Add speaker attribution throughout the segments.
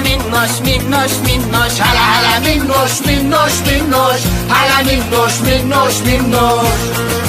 Speaker 1: Minnoş minnoş minnoş hala hala minnoş minnoş minnoş hala minnoş minnoş minnoş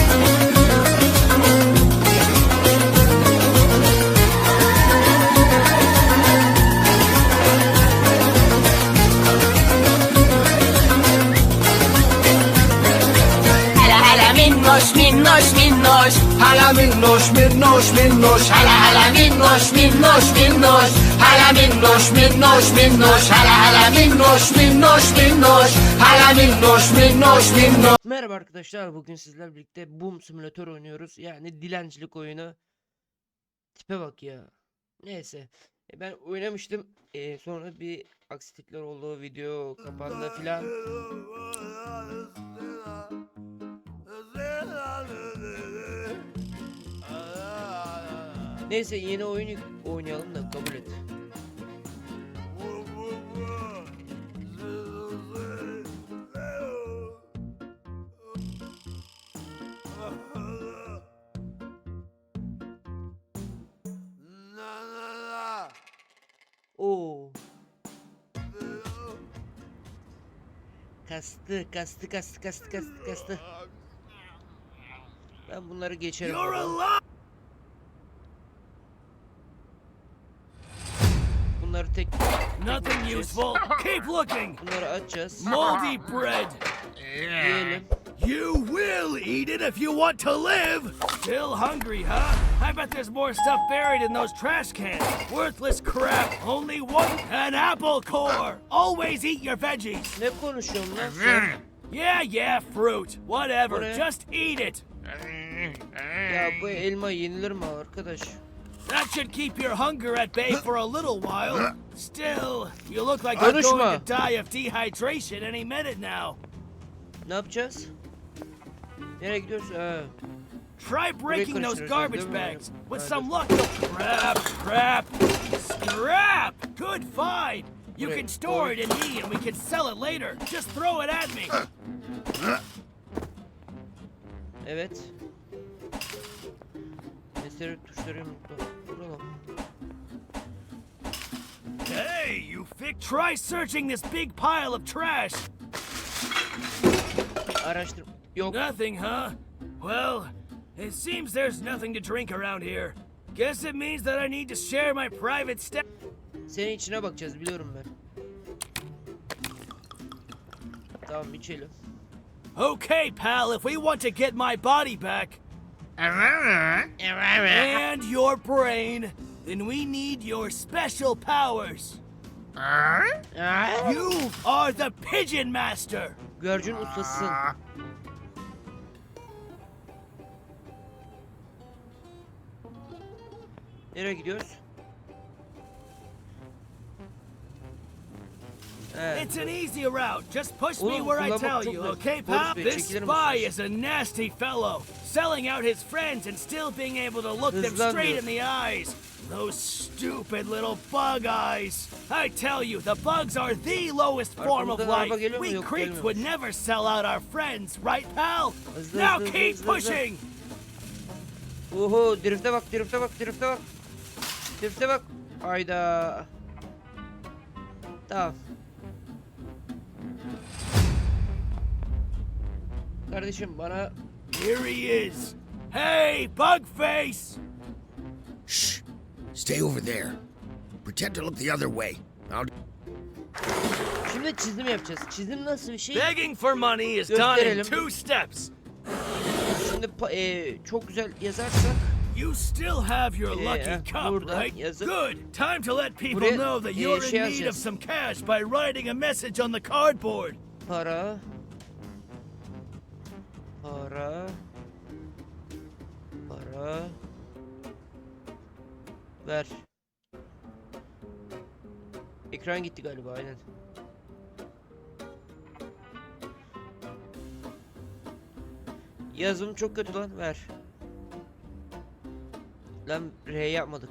Speaker 1: minnoş minnoş minnoş. Hala minnoş minnoş minnoş. Hala hala minnoş minnoş minnoş. Hala minnoş minnoş minnoş. Hala hala minnoş minnoş minnoş. Hala minnoş minnoş minnoş.
Speaker 2: Merhaba arkadaşlar bugün sizlerle birlikte Boom Simulator oynuyoruz. Yani dilencilik oyunu. Tipe bak ya. Neyse. E, ben oynamıştım. E, sonra bir aksilikler oldu video kapandı filan Neyse yeni oyun oynayalım da kabul et. Oo. Kastı kastı kastı kastı kastı kastı. Ben bunları geçerim. Baba. Bunları
Speaker 3: Nothing useful. Keep looking.
Speaker 2: bunları açacağız
Speaker 3: Moldy bread.
Speaker 2: Yiyelim
Speaker 3: You will eat it if you want to live. Still hungry, huh? I bet there's more stuff buried in those trash cans. Worthless crap. Only one. An apple core. Always eat your veggies.
Speaker 2: Ne konuşuyorsun lan sen?
Speaker 3: Yeah, yeah, fruit. Whatever. Just eat it.
Speaker 2: Ya bu elma yenilir mi arkadaş?
Speaker 3: That should keep your hunger at bay for a little while. Still, you look like you're going to die of dehydration any minute now.
Speaker 2: Ne yapacağız? Nereye gidiyoruz? Ha.
Speaker 3: Try breaking those
Speaker 2: karıştıracağız,
Speaker 3: garbage
Speaker 2: mi?
Speaker 3: bags. With some luck, you'll scrap, scrap, scrap. Good find. You
Speaker 2: Buraya
Speaker 3: can store it in me, and we can sell it later. Just throw it at me.
Speaker 2: Evet. Tuşları unuttum.
Speaker 3: Hey, you fix. Try searching this big pile of trash.
Speaker 2: Araştır. Yok.
Speaker 3: Nothing, huh? Well, it seems there's nothing to drink around here. Guess it means that I need to share my private stuff.
Speaker 2: Senin içine bakacağız biliyorum ben. Tamam içelim.
Speaker 3: Okay, pal, if we want to get my body back and your brain, then we need your special powers. You are the Pigeon Master.
Speaker 2: Güvercin ustasısın. Nereye gidiyoruz? Evet.
Speaker 3: It's an easy route. Just push me where I tell you, okay, pal? This spy is a nasty fellow, selling out his friends and still being able to look them straight in the eyes. Those stupid little bug eyes. I tell you, the bugs are the lowest form of life. We creeps would never sell out our friends, right, pal? Now keep pushing.
Speaker 2: Oho drifte bak drifte bak drifte bak. Drifte bak. Hayda. Tamam. Kardeşim bana
Speaker 3: Here he is. Hey, bug face.
Speaker 4: Shh. Stay over there. Pretend to look the other way. I'll
Speaker 2: şimdi çizim yapacağız. Çizim nasıl bir şey?
Speaker 3: Begging for money is done in two steps.
Speaker 2: Şimdi e, çok güzel yazarsak
Speaker 3: You still have your
Speaker 2: Yeah,
Speaker 3: lucky cup, right?
Speaker 2: yazıp-
Speaker 3: Good. Time to let people
Speaker 2: Buraya,
Speaker 3: know that
Speaker 2: e,
Speaker 3: you're
Speaker 2: şey
Speaker 3: in need of some cash by writing a message on the cardboard.
Speaker 2: para para para ver. Ekran gitti galiba aynen. Yazım çok kötü lan ver. Lan R yapmadık.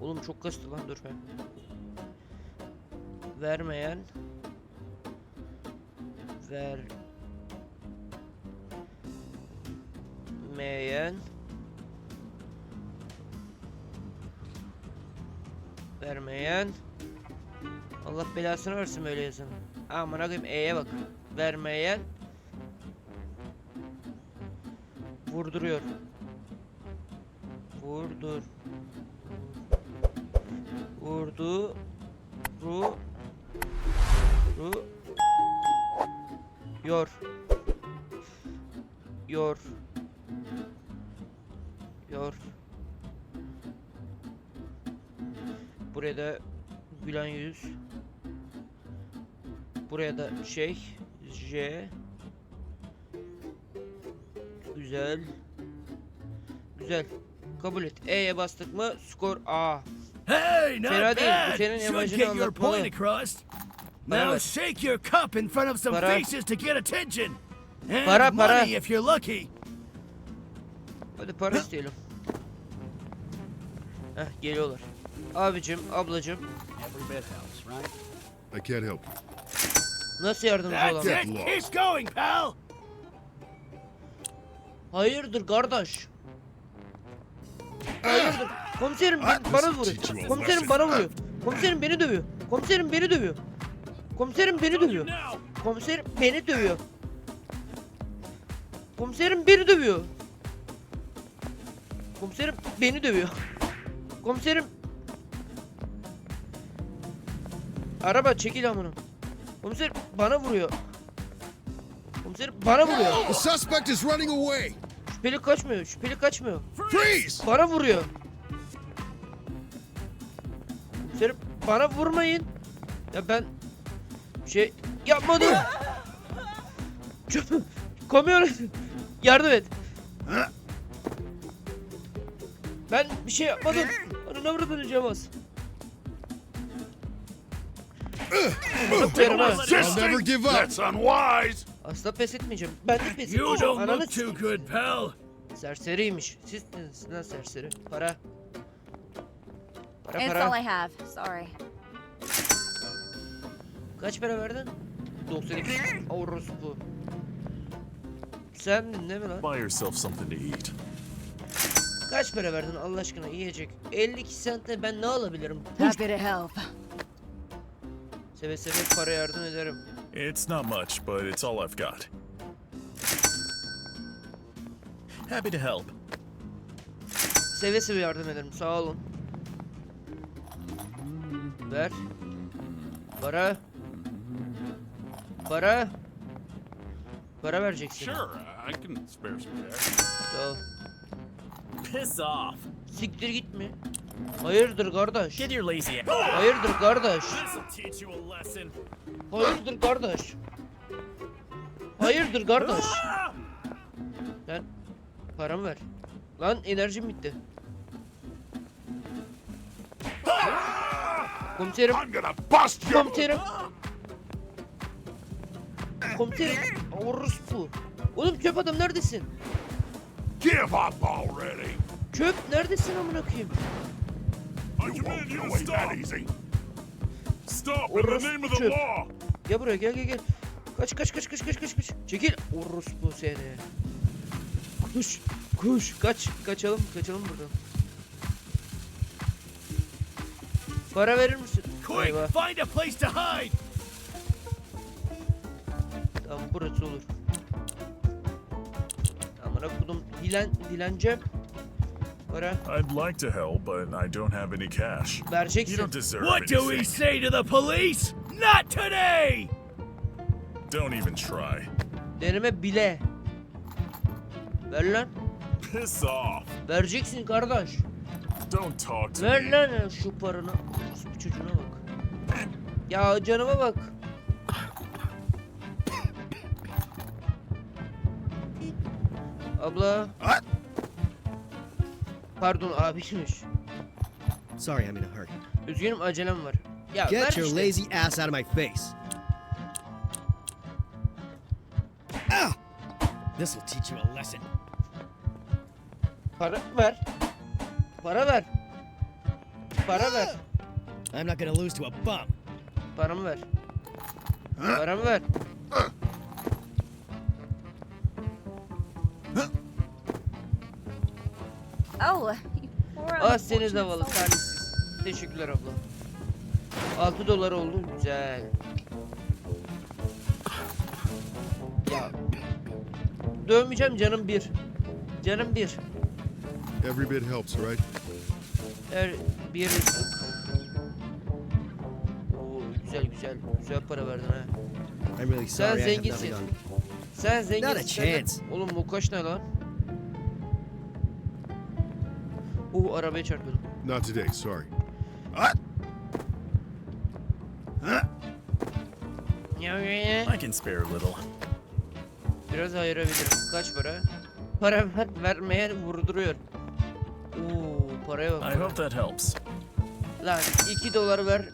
Speaker 2: Oğlum çok kastı lan dur ben. Vermeyen ver meyen Vermeyen. Allah belasını versin böyle yazın. Aman koyayım E'ye bak. Vermeyen. Vurduruyor. Vurdur. Vurdu. Ru. Ru. Yor. Yor. Yor. Buraya da gülen yüz. Buraya da şey J. Güzel. Güzel. Kabul et. E'ye bastık mı skor A.
Speaker 3: Hey, not
Speaker 2: Fena değil, bu senin imajını anlatmalı.
Speaker 3: Now
Speaker 2: ver.
Speaker 3: shake your cup in front of some
Speaker 2: Para.
Speaker 3: faces to get attention. And
Speaker 2: Para, para.
Speaker 3: money if you're lucky.
Speaker 2: Hadi para isteyelim. Heh geliyorlar. Abicim, ablacım?
Speaker 5: I can't help you.
Speaker 2: nasıl yardımcı
Speaker 3: That's
Speaker 2: olalım?
Speaker 3: it. Keep going, pal.
Speaker 2: Hayırdır kardeş? Hayırdır? Komiserim ben, bana vuruyor. Komiserim bana vuruyor. Komiserim beni dövüyor. Komiserim beni dövüyor. Komiserim beni dövüyor. Komiserim beni dövüyor. Komiserim beni dövüyor. Komiserim beni dövüyor. Komiserim Araba çekil amına. Komiserim bana vuruyor. Komiserim bana vuruyor.
Speaker 5: The suspect is running away.
Speaker 2: Şüpheli kaçmıyor. Şüpheli kaçmıyor.
Speaker 5: Freeze!
Speaker 2: Bana vuruyor. Komiserim bana vurmayın. Ya ben bir şey yapmadım. Kamyon yardım et. Ben bir şey yapmadım. Bana ne vurdun Cemaz?
Speaker 5: I'll never give up.
Speaker 6: That's unwise.
Speaker 2: Asla pes etmeyeceğim. Ben de pes
Speaker 3: You
Speaker 2: etmeyeceğim.
Speaker 3: don't
Speaker 2: Ananı
Speaker 3: look too good, pal.
Speaker 2: Serseriymiş. Siz misiniz lan serseri? Para. Para
Speaker 7: It's
Speaker 2: para.
Speaker 7: all I have. Sorry.
Speaker 2: Kaç para verdin? 92 orospu. Sendin değil mi lan?
Speaker 6: Buy yourself something to eat.
Speaker 2: Kaç para verdin Allah aşkına yiyecek? 52 sentte ben ne alabilirim?
Speaker 7: Happy to help.
Speaker 2: Seve seve para yardım ederim.
Speaker 6: It's not much, but it's all I've got. Happy to help.
Speaker 2: Seve seve yardım ederim sağ olun. Ver. Para. Para. Para vereceksin.
Speaker 6: Sure, I can spare some cash.
Speaker 8: Piss off.
Speaker 2: Siktir gitme. Hayırdır kardeş?
Speaker 8: Get your lazy ass.
Speaker 2: Hayırdır kardeş?
Speaker 8: This'll teach you a lesson.
Speaker 2: Hayırdır kardeş? Hayırdır kardeş? Lan paramı ver. Lan enerjim bitti. Komiserim,
Speaker 6: I'm gonna bust you.
Speaker 2: komiserim. Komiserim, orospu. Oğlum çöp adam neredesin?
Speaker 6: Give up already.
Speaker 2: Çöp neredesin amına koyayım?
Speaker 6: You won't get away that easy. Stop in the name of the law.
Speaker 2: Gel buraya gel gel gel. Kaç kaç kaç kaç kaç kaç kaç. Çekil orospu seni. Kuş kuş kaç kaçalım kaçalım buradan. Para verir misin?
Speaker 3: Quick, find a place to hide.
Speaker 2: Tamam burası olur. Amına kodum dilen dileneceğim. Para
Speaker 6: I'd like to help, but I don't have any cash. You
Speaker 2: vereceksin.
Speaker 6: don't deserve
Speaker 3: What do we
Speaker 6: anything.
Speaker 3: say to the police? Not today!
Speaker 6: Don't even try.
Speaker 2: Deneme bile. Ver lan.
Speaker 6: Piss off.
Speaker 2: Vereceksin kardeş.
Speaker 6: Don't talk to
Speaker 2: Ver
Speaker 6: me.
Speaker 2: lan şu paranı. Bu çocuğuna bak. Ya canıma bak. Abla. Pardon abiymiş.
Speaker 9: Sorry, I'm in a hurry.
Speaker 2: Üzgünüm acelem var. Ya ver
Speaker 9: Get your
Speaker 2: işte.
Speaker 9: lazy ass out of my face. Ah! This'll teach you a lesson.
Speaker 2: Para ver. Para ver. Para ver.
Speaker 9: I'm not gonna lose to a bum.
Speaker 2: Paramı ver. Paramı ver. Ah seni zavallı talihsiz. teşekkürler abla. 6 dolar oldu güzel. Ya. Dövmeyeceğim canım bir. Canım bir.
Speaker 5: Every bit helps, right?
Speaker 2: Her bir Oo, güzel güzel. Güzel para verdin ha.
Speaker 9: I'm really
Speaker 2: Sen
Speaker 9: sorry I have
Speaker 2: zenginsin.
Speaker 9: on.
Speaker 2: Sen zenginsin.
Speaker 9: Not a
Speaker 2: sen
Speaker 9: chance.
Speaker 2: Oğlum bu kaç ne lan? Oo arabaya çarpıyordum.
Speaker 5: Not today, sorry.
Speaker 2: Ya, ya, ya.
Speaker 8: I can spare a little.
Speaker 2: Biraz ayırabilirim. Kaç para? Para ver, vermeye vurduruyor. Oo paraya bak.
Speaker 8: I hope that helps.
Speaker 2: Lan 2 dolar ver.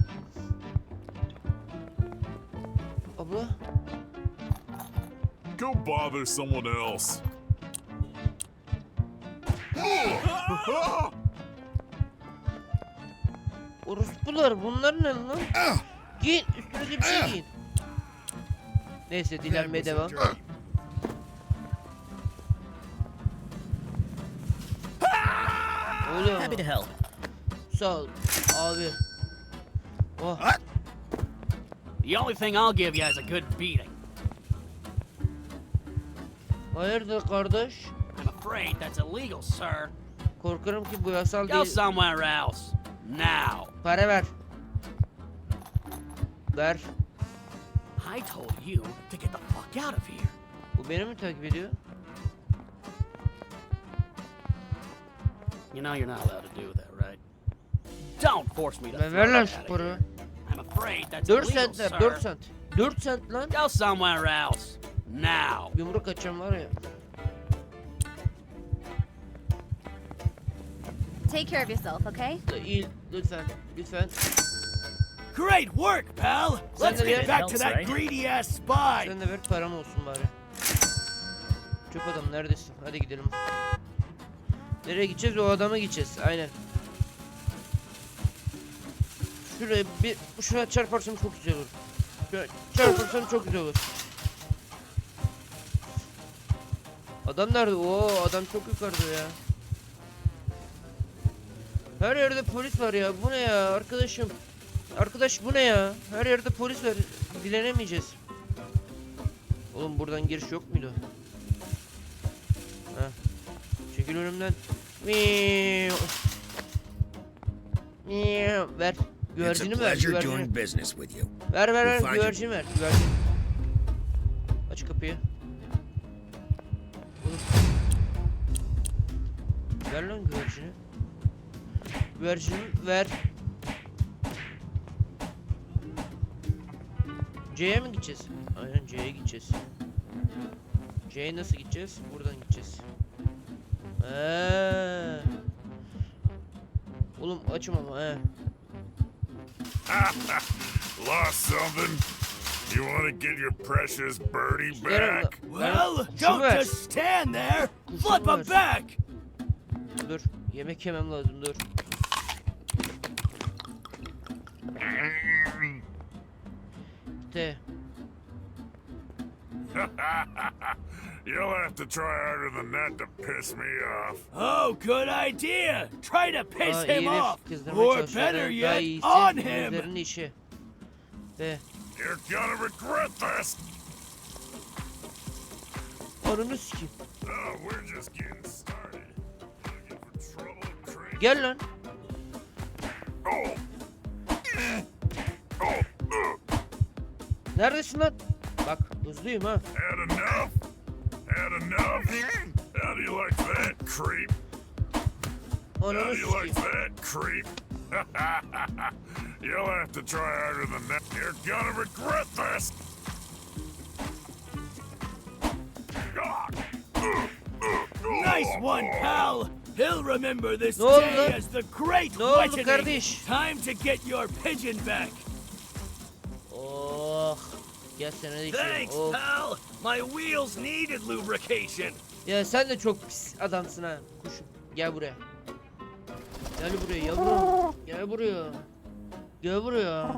Speaker 2: Abla?
Speaker 6: Go bother someone else.
Speaker 2: Orospular bunlar ne lan? Giyin üstünüze bir şey giyin. Neyse dilenmeye devam. Oğlum
Speaker 8: Happy to help.
Speaker 2: sağ ol abi. Oh.
Speaker 7: The only thing I'll give you is a good beating.
Speaker 2: Hayırdır kardeş?
Speaker 7: Afraid that's illegal, sir.
Speaker 2: Korkarım ki bu yasal
Speaker 7: Go
Speaker 2: değil.
Speaker 7: somewhere else. Now.
Speaker 2: Para ver. Ver.
Speaker 7: I told you to get the fuck out of here.
Speaker 2: Bu beni mi takip ediyor?
Speaker 7: You know you're not allowed to do that, right? Don't force me to
Speaker 2: Ben ver lan
Speaker 7: out
Speaker 2: şu
Speaker 7: of
Speaker 2: parayı.
Speaker 7: here. I'm afraid that's
Speaker 2: 4
Speaker 7: illegal,
Speaker 2: centler
Speaker 7: sir.
Speaker 2: 4 cent. 4 cent lan.
Speaker 7: Go somewhere else. Now.
Speaker 2: Yumruk açacağım var ya.
Speaker 10: Take care of yourself, okay?
Speaker 2: İyi lütfen lütfen.
Speaker 3: Great work, pal. Let's get back to
Speaker 8: Helps,
Speaker 3: that
Speaker 8: right?
Speaker 3: greedy ass spy.
Speaker 2: Sen de ver param olsun bari. Çöp adam neredesin? Hadi gidelim. Nereye gideceğiz? O adama gideceğiz. Aynen. Şuraya bir şuna çarparsam çok güzel olur. Şöyle çarparsam çok güzel olur. Adam nerede? Oo adam çok yukarıda ya. Her yerde polis var ya. Bu ne ya arkadaşım? Arkadaş bu ne ya? Her yerde polis var. Dilenemeyeceğiz. Oğlum buradan giriş yok muydu? Heh. Çekil önümden. Ver. Güvercini ver. Güvercini. Ver ver ver.
Speaker 4: We'll find you.
Speaker 2: Güvercin ver. Güvercin. Aç kapıyı. Oğlum. Ver lan güvercini. Güvercini ver. C'ye mi gideceğiz? Aynen C'ye gideceğiz. C'ye nasıl gideceğiz? Buradan gideceğiz. Eee. Oğlum açım ama he.
Speaker 6: Lost something? You want to get your precious birdie back?
Speaker 3: Well,
Speaker 2: Şunu
Speaker 3: don't
Speaker 2: ver.
Speaker 3: just stand there. Flip 'em
Speaker 2: ver.
Speaker 3: back.
Speaker 2: Dur. Yemek yemem lazım dur. T.
Speaker 6: You'll have to try harder than that to piss me off.
Speaker 3: Oh, good idea. Try to piss
Speaker 2: Aa,
Speaker 3: him off. Or better yet, on him.
Speaker 2: işi. T.
Speaker 6: You're gonna regret this.
Speaker 2: Ananı sikeyim.
Speaker 6: Oh, we're just getting started. Looking for trouble, Craig?
Speaker 2: Gel lan.
Speaker 6: Oh,
Speaker 2: Neredesin lan? Bak hızlıyım ha.
Speaker 6: had enough? Had enough? How do you like that, creep? How do you like that, creep? You'll have to try harder than that. You're gonna regret this.
Speaker 3: Nice one, pal. He'll remember this day as the great
Speaker 2: kardeş?
Speaker 3: Time to get your pigeon back.
Speaker 2: Gel içelim.
Speaker 3: Thanks,
Speaker 2: Oh.
Speaker 3: pal. My wheels needed lubrication.
Speaker 2: Ya sen de çok pis adamsın ha. Kuşum. Gel buraya. Gel buraya yavrum. Gel buraya. Gel buraya.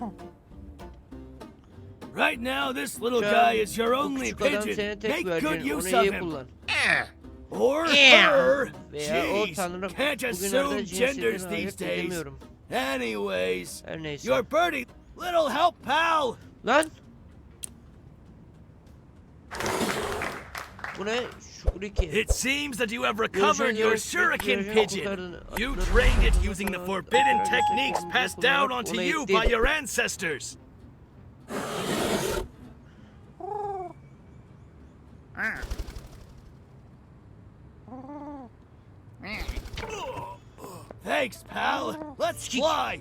Speaker 3: Right now, this little
Speaker 2: Şu an
Speaker 3: guy is your
Speaker 2: bu
Speaker 3: only
Speaker 2: küçük adam
Speaker 3: pigeon.
Speaker 2: seni tek
Speaker 3: Make good.
Speaker 2: Onu
Speaker 3: use of
Speaker 2: iyi
Speaker 3: him.
Speaker 2: kullan.
Speaker 3: Or
Speaker 2: Yeah.
Speaker 3: her.
Speaker 2: Veya o
Speaker 3: Jeez,
Speaker 2: tanrım
Speaker 3: can't
Speaker 2: bugünlerde
Speaker 3: assume genders
Speaker 2: cinsiyetini
Speaker 3: these
Speaker 2: ayırt
Speaker 3: days.
Speaker 2: edemiyorum.
Speaker 3: Anyways,
Speaker 2: Her neyse.
Speaker 3: your birdie. Little help, pal.
Speaker 2: Lan! Bu ne? Şuriki.
Speaker 3: It seems that you have recovered your shuriken pigeon. You trained it using the forbidden techniques passed down onto you by your ancestors. Thanks, pal. Let's fly.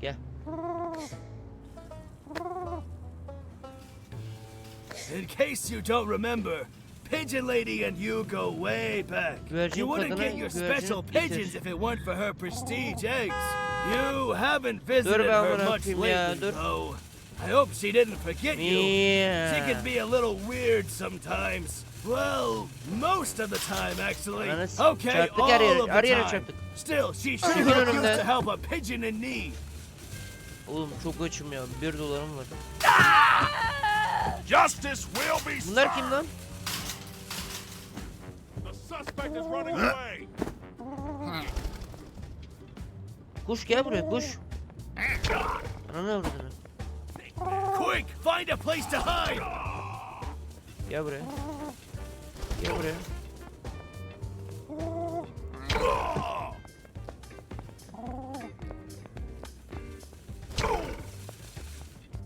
Speaker 2: Gel.
Speaker 3: In case you don't remember, Pigeon Lady and you go way back.
Speaker 2: Güvercin
Speaker 3: you wouldn't get your special pigeons if it weren't for her prestige eggs. You haven't visited her much
Speaker 2: ya,
Speaker 3: lately, though. I hope she didn't forget you. She can be a little weird sometimes. Well, most of the time, actually. Okay,
Speaker 2: çarptık
Speaker 3: all of the time.
Speaker 2: çarptık.
Speaker 3: Still, she
Speaker 2: Çekil
Speaker 3: sure used to help a pigeon in need.
Speaker 2: Oğlum çok açım ya. 1 dolarım var.
Speaker 6: Justice will be
Speaker 2: Bunlar kim lan?
Speaker 6: The suspect is running away.
Speaker 2: Kuş gel buraya kuş. Ana ne avradını?
Speaker 3: Quick, find a place to hide.
Speaker 2: Gel buraya. Gel buraya.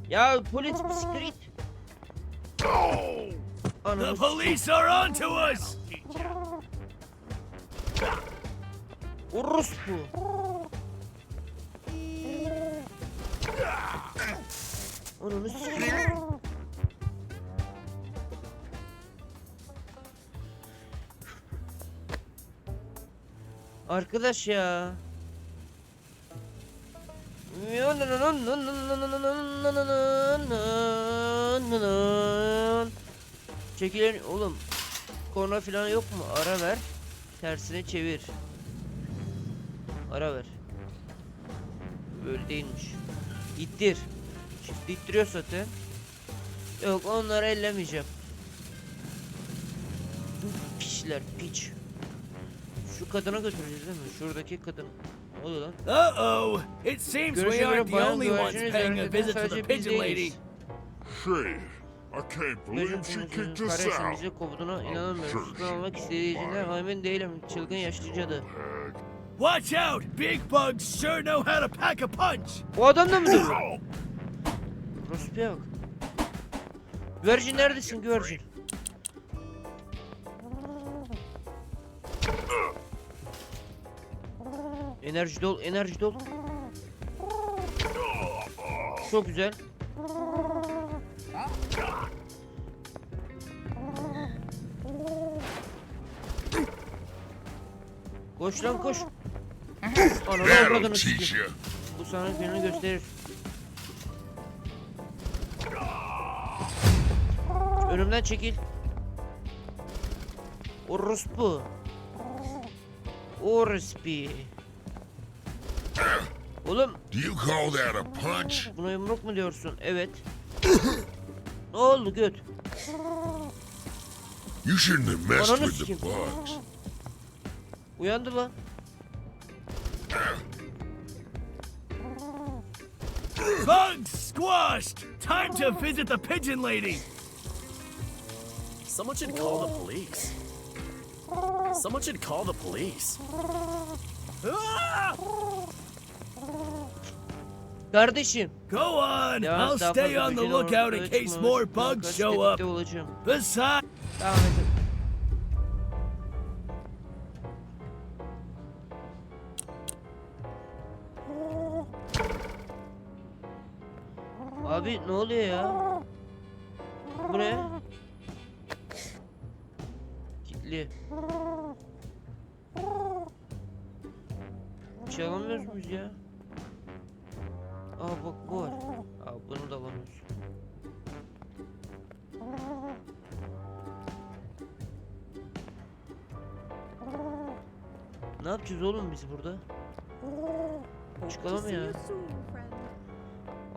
Speaker 2: Ya polis git.
Speaker 3: The police are on to us.
Speaker 2: Orospu. Ananı sikeyim. Arkadaş ya. Çekilen oğlum. Korna falan yok mu? Ara ver. Tersine çevir. Ara ver. Böyle değilmiş. İttir. Çift ittiriyor zaten. Yok onları ellemeyeceğim. Piçler piç. Şu kadına götüreceğiz değil mi? Şuradaki kadın. Ne oluyor lan?
Speaker 3: Uh-oh. It seems we aren't the only ones paying a visit to the pigeon lady.
Speaker 6: Hey, I can't believe she kicked us out.
Speaker 2: bizi kovduğuna inanamıyorum.
Speaker 6: she
Speaker 2: almak
Speaker 6: might.
Speaker 2: emin değilim. Çılgın yaşlı cadı.
Speaker 3: Watch out! Big bugs sure know how to pack a punch.
Speaker 2: O adam da mı dövüyor? Rospu'ya bak. Güvercin neredesin güvercin? Enerji dol, enerji dol. Çok güzel. Koş lan koş. Ananı avradını sikeyim. Bu sana gününü gösterir. Önümden çekil. Orospu. Orospi. Oğlum
Speaker 6: Do you call that a punch?
Speaker 2: buna yumruk mu diyorsun? Evet. ne oldu göt?
Speaker 6: You shouldn't have messed with the bugs.
Speaker 2: Uyandı lan.
Speaker 3: Bugs squashed. Time to visit the pigeon lady.
Speaker 7: Someone should call the police. Someone should call the police.
Speaker 3: Ah!
Speaker 2: Kardeşim.
Speaker 3: Go on.
Speaker 2: Ya
Speaker 3: I'll stay on the lookout in case more bugs show up.
Speaker 2: olacağım.
Speaker 3: Besides,
Speaker 2: Abi ne oluyor ya? Bu ne? Kilitli. Bir şey alamıyoruz muyuz ya? Aa bak bu var. Aa bunu da alamıyoruz. Ne yapacağız oğlum biz burada? Çıkalım ya.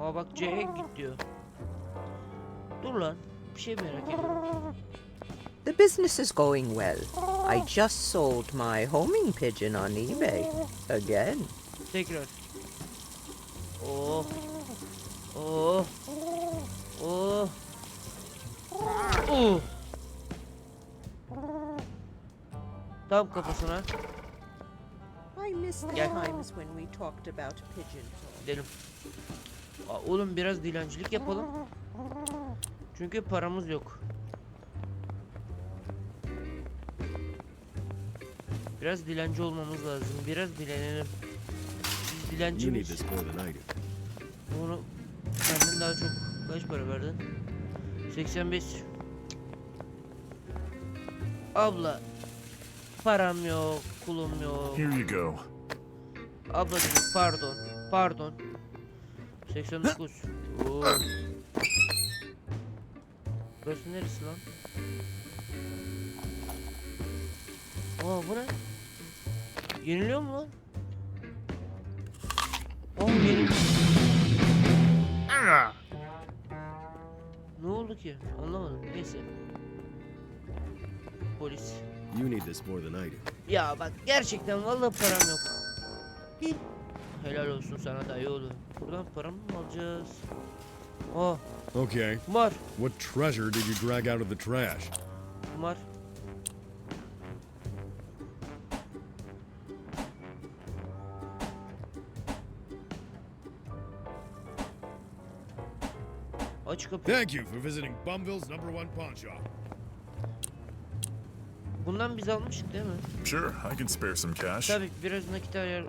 Speaker 2: Aa bak C'ye git diyor. Dur lan. Bir şey merak ediyorum.
Speaker 11: The business is going well. I just sold my homing pigeon on eBay. Again.
Speaker 2: Tekrar. Oh. Oh. Oh. Oh. Tam kafasına.
Speaker 11: I miss the times when we talked about pigeon.
Speaker 2: Gidelim. Aa, oğlum biraz dilencilik yapalım. Çünkü paramız yok. Biraz dilenci olmamız lazım. Biraz dilenelim. Biz dilenci
Speaker 5: You need
Speaker 2: miyiz?
Speaker 5: this more than I do.
Speaker 2: Onu senden daha çok kaç para verdin? 85. Abla param yok, kulum yok.
Speaker 6: Here you go.
Speaker 2: Ablacığım pardon. Pardon. 89. Oo. Burası neresi lan? Aa bu ne? Yeniliyor mu lan? Oh yeniliyor. Ne oldu ki? Anlamadım. Neyse. Polis.
Speaker 5: You need this more than I do.
Speaker 2: Ya bak gerçekten vallahi param yok. Helal olsun sana dayı oğlu. Buradan para mı alacağız? Oh,
Speaker 5: Okay.
Speaker 2: kumar,
Speaker 5: What treasure did you drag out of the trash?
Speaker 2: kumar. Aç kapıyı.
Speaker 5: Thank you for visiting Bumville's number one pawn shop.
Speaker 2: Bundan biz almıştık değil mi?
Speaker 6: Sure, I can spare some cash.
Speaker 2: Tabii biraz nakit ayar.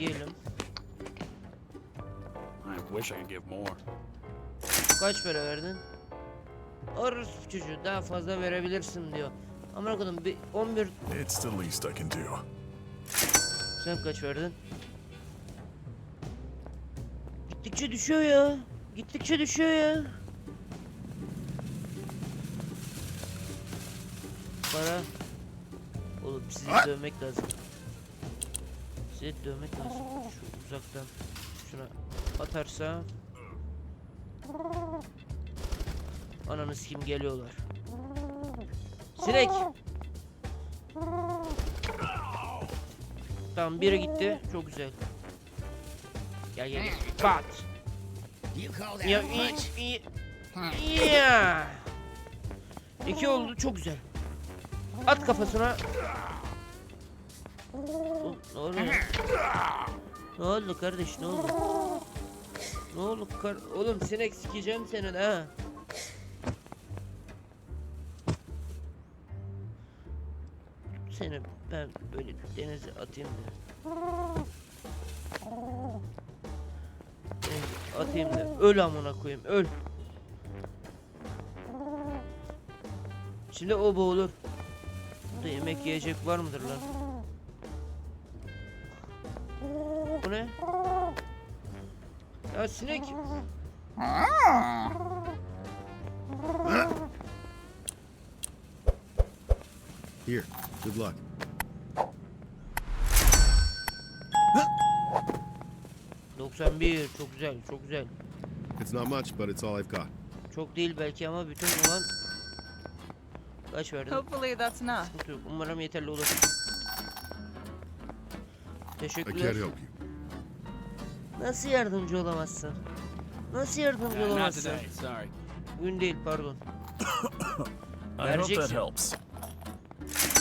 Speaker 2: Yiyelim.
Speaker 7: I wish I could give more.
Speaker 2: Kaç para verdin? Orospu çocuğu daha fazla verebilirsin diyor. Amına koydum bir 11
Speaker 6: It's the least I can do.
Speaker 2: sen kaç verdin? Gittikçe düşüyor ya. Gittikçe düşüyor ya. Para. Oğlum sizi dövmek lazım. Sizi dövmek lazım. Şu uzaktan. Şuna atarsa. Ananı kim geliyorlar. Sinek. Tamam biri gitti. Çok güzel. Gel gel gel. Ya iyi iyi. Ya. İki oldu çok güzel. At kafasına. Ne oluyor? Ne oldu kardeş ne oldu? Ne oldu kar? Oğlum sinek sikeceğim senin ha. Seni ben böyle denize atayım da. Denize atayım da öl amına koyayım öl. Şimdi o boğulur. Burada yemek yiyecek var mıdır lan? Bu ne? Ya sinek.
Speaker 5: Here, good luck.
Speaker 2: ...91 çok güzel çok güzel.
Speaker 5: It's not much, but it's all I've got.
Speaker 2: Çok değil belki ama bütün olan... Kaç verdin?
Speaker 12: Hopefully that's enough.
Speaker 2: Sıkıntı yok. Umarım yeterli olur.
Speaker 5: I
Speaker 2: Teşekkürler.
Speaker 5: can't help you.
Speaker 2: Nasıl yardımcı olamazsın? Nasıl yardımcı olamazsın?
Speaker 7: sorry.
Speaker 2: Bugün değil pardon.
Speaker 6: I hope that
Speaker 2: Vereceksin.
Speaker 6: helps.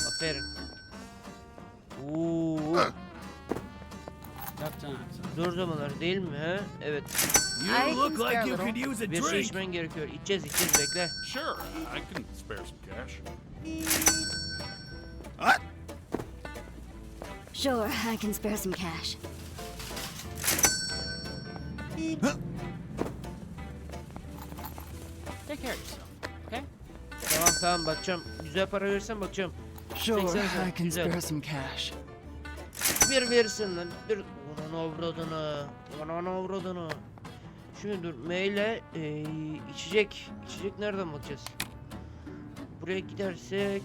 Speaker 2: Aferin. Oo.
Speaker 7: Tough times.
Speaker 2: Zor zamanlar değil mi he? Evet.
Speaker 12: I
Speaker 3: You
Speaker 12: can
Speaker 3: look
Speaker 12: spare a
Speaker 3: like you
Speaker 12: little.
Speaker 3: could use a
Speaker 2: Bir şey
Speaker 3: drink.
Speaker 2: içmen gerekiyor. İçeceğiz içeceğiz bekle.
Speaker 6: Sure, I can spare some cash.
Speaker 10: Sure, I can spare some cash.
Speaker 7: Take care of yourself, okay?
Speaker 2: Tamam tamam bakacağım. Güzel para verirsen bakacağım.
Speaker 12: Sure,
Speaker 2: 80 sen,
Speaker 12: I can spare some cash.
Speaker 2: Bir verirsin lan. Bir ulan avradını. Ulan avradını. Şimdi dur maile e, içecek. İçecek nereden bakacağız? Buraya gidersek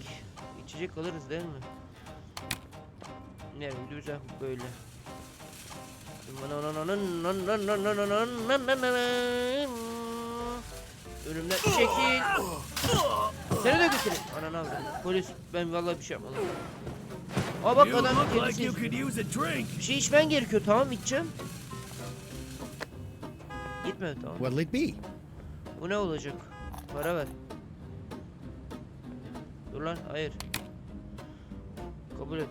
Speaker 2: içecek alırız değil mi? Ne güzel böyle. Önümden çekil. Seni de götürün. Ananı avradım. Polis ben vallahi bir şey yapmadım. Aa bak
Speaker 3: You
Speaker 2: adam
Speaker 3: look like
Speaker 2: kendisi
Speaker 3: you could use a drink.
Speaker 2: bir şey içmen gerekiyor tamam içeceğim. Gitme tamam.
Speaker 5: What'll it be?
Speaker 2: Bu ne olacak? Para ver. Dur lan hayır. Kabul et.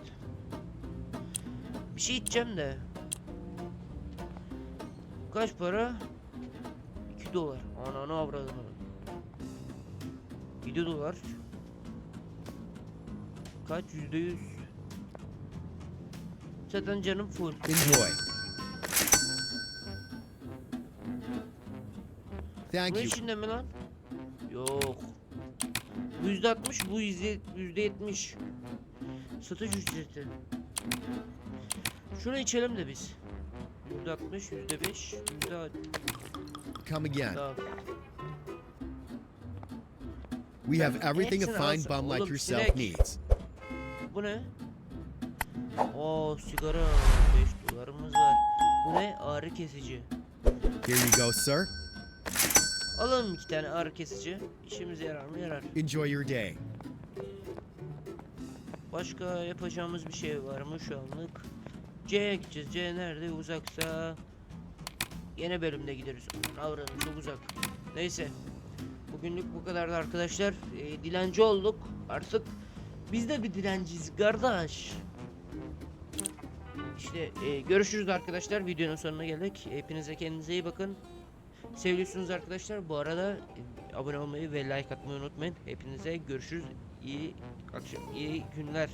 Speaker 2: Bir şey içeceğim de. Kaç para? 2 dolar. Ananı avradım. 7 dolar. Kaç? Yüzde yüz. Zaten canım full.
Speaker 5: Enjoy. Thank
Speaker 2: Bu
Speaker 5: you.
Speaker 2: içinde mi lan? Yok. Yüzde altmış, bu yüzde yetmiş. Satış ücreti. Şunu içelim de biz. Yüzde altmış, yüzde beş, yüzde
Speaker 5: Come again. We have everything a fine bum like yourself needs.
Speaker 2: Bu ne? Oo sigara 5 dolarımız var. Bu ne? Ağrı kesici.
Speaker 5: Here you go, sir.
Speaker 2: Alalım iki tane ağrı kesici. İşimize yarar mı? Yarar.
Speaker 5: Enjoy your day.
Speaker 2: Başka yapacağımız bir şey var mı şu anlık? C'ye gideceğiz. C nerede? Uzaksa yine bölümde gideriz. Avranım çok uzak. Neyse. Bugünlük bu kadardı arkadaşlar. Ee, dilenci olduk. Artık biz de bir dilenciyiz kardeş. İşte e, görüşürüz arkadaşlar. Videonun sonuna geldik. Hepinize kendinize iyi bakın. Seviyorsunuz arkadaşlar. Bu arada e, abone olmayı ve like atmayı unutmayın. Hepinize görüşürüz. İyi akşam, iyi günler.